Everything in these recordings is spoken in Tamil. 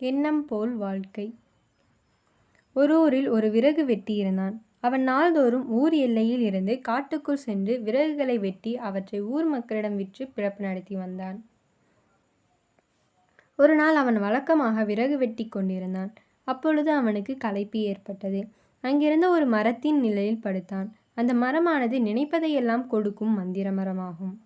எண்ணம் போல் வாழ்க்கை. ஒரு ஊரில் ஒரு விறகு வெட்டி இருந்தான். அவன் நாள்தோறும் ஊர் எல்லையில் இருந்து காட்டுக்குள் சென்று விறகுகளை வெட்டி அவற்றை ஊர் மக்களிடம் விற்று பிறப்பு நடத்தி வந்தான். ஒரு நாள் அவன் வழக்கமாக விறகு வெட்டி கொண்டிருந்தான். அப்பொழுது அவனுக்கு களைப்பு ஏற்பட்டது. அங்கிருந்த ஒரு மரத்தின் நிலையில் படுத்தான். அந்த மரமானது நினைப்பதையெல்லாம் கொடுக்கும் மந்திர மரமாகும்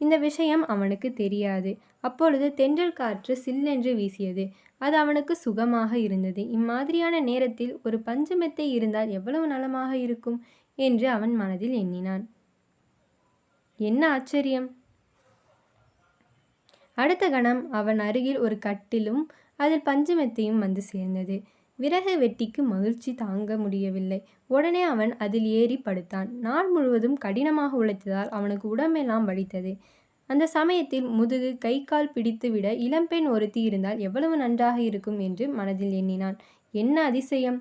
இந்த விஷயம் அவனுக்கு தெரியாது. அப்பொழுது தென்றல் காற்று சில்லென்று வீசியது. அது அவனுக்கு சுகமாக இருந்தது. இம்மாதிரியான நேரத்தில் ஒரு பஞ்சமெத்தை இருந்தால் எவ்வளவு நலமாக இருக்கும்? என்று அவன் மனதில் எண்ணினான். என்ன ஆச்சரியம்? அடுத்த கணம் அவன் அருகில் ஒரு கட்டிலும் அதில் பஞ்சமெத்தையும் வந்து சேர்ந்தது. விறகு வெட்டிக்கு மகிழ்ச்சி தாங்க முடியவில்லை. உடனே அவன் அதில் ஏறி படுத்தான். நாள் முழுவதும் கடினமாக உழைத்ததால் அவனுக்கு உடம்பெல்லாம் வலித்தது. அந்த சமயத்தில் முதுகு கை கால் பிடித்துவிட இளம்பெண் ஒருத்தி இருந்தால் எவ்வளவு நன்றாக இருக்கும் என்று மனதில் எண்ணினான். என்ன அதிசயம்?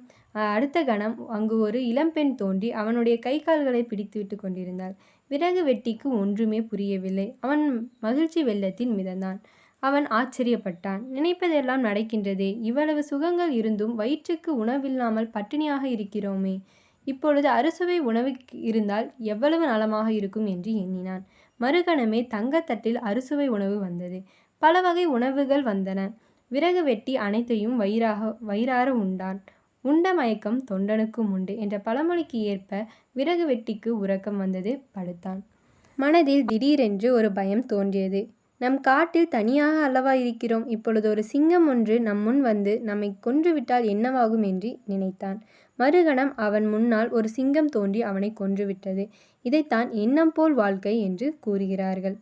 அடுத்த கணம் அங்கு ஒரு இளம்பெண் தோன்றி அவனுடைய கை கால்களை பிடித்துவிட்டு கொண்டிருந்தாள். விறகு வெட்டிக்கு ஒன்றுமே புரியவில்லை. அவன் மகிழ்ச்சி வெள்ளத்தில் மிதந்தான். அவன் ஆச்சரியப்பட்டான். நினைப்பதெல்லாம் நடக்கின்றதே. இவ்வளவு சுகங்கள் இருந்தும் வயிற்றுக்கு உணவில்லாமல் பட்டினியாக இருக்கிறோமே. இப்பொழுது அறுசுவை உணவு இருந்தால் எவ்வளவு நலமாக இருக்கும் என்று எண்ணினான். மறுகணமே தங்கத்தட்டில் அறுசுவை உணவு வந்தது. பல வகை உணவுகள் வந்தன. விறகு வெட்டி அனைத்தையும் வயிறாக வயிறார உண்டான். உண்ட மயக்கம் தொண்டனுக்கும் உண்டு என்ற பழமொழிக்கு ஏற்ப விறகு வெட்டிக்கு உறக்கம் வந்தது படுத்தான். மனதில் திடீரென்று ஒரு பயம் தோன்றியது. நம் காட்டில் தனியாக அல்லவா இருக்கிறோம்? இப்பொழுது ஒரு சிங்கம் ஒன்று நம் முன் வந்து நம்மை கொன்றுவிட்டால் என்னவாகும் என்று நினைத்தான். மறுகணம் அவன் முன்னால் ஒரு சிங்கம் தோன்றி அவனை கொன்றுவிட்டது. இதைத்தான் எண்ணம் போல் வாழ்க்கை என்று கூறுகிறார்கள்.